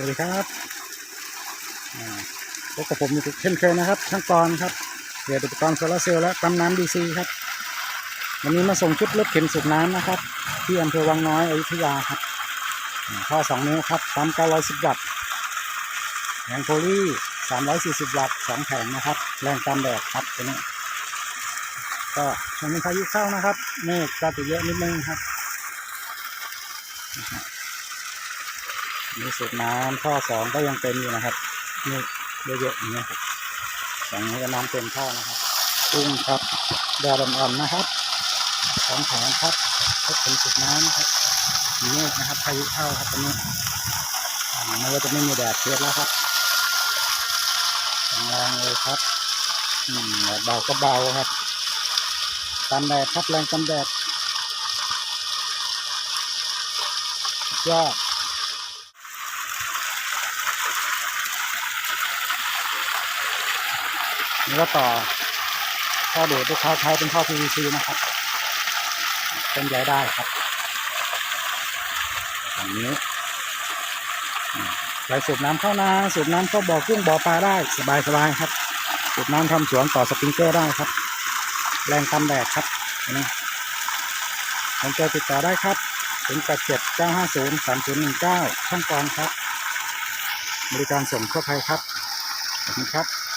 สวัสดีครับพบกับผมอีกเช่นเคยนะครับช่างกรครับเกี่ยวกับอุปกรณ์โซลาร์เซลล์และปั๊มน้ำดีซีครับ วันนี้มาส่งชุดรถเข็นสูบน้ำนะครับ ที่อำเภอวังน้อยอยุธยาครับอ่าท่อสองนิ้วครับปั๊ม910วัตต์แผงโพลี340วัตต์สองแผงนะครับ แรงตามแดดครับตัวนี้ ก็ยังมีพายุเข้านะครับเมฆก็จะเยอะนิดนึงครับ มีสูบน้ำท่อสองก็ยังเต็มอยู่นะครับเมฆเยอะๆอย่างเงี้ยครับสองนี้ก็น้ำเต็มท่อนะครับกุ้งครับแดดอ่อนๆนะครับสองแผงครับก็เป็นสูบน้ำนะครับมีเมฆนะครับพายุเข้าครับตอนนี้อ่าไม่ว่าจะไม่มีแดดเทียบแล้วครับแรงเลยครับอืมแดดเบาก็เบาครับกันแดดครับแรงกันแดดสุดยอด นี่ก็ต่อข้อดูดลูกค้าใช้เป็นข้อ PVC นะครับ เป็นใหญ่ได้ครับอย่างนี้อืมใช้สูบน้ำเข้านาสูบน้ำเข้าบ่อกุ้งบ่อปลาได้สบายสบายๆครับ สูบน้ำทำสวนต่อสปริงเกอร์ได้ครับ แรงกันแดดครับนนี้สนใจติดต่อได้ครับถึง8 7 9 5 0 3 0 1 9 ช่างกรครับ บริการส่งทั่วไทยครับขอบคุณครับ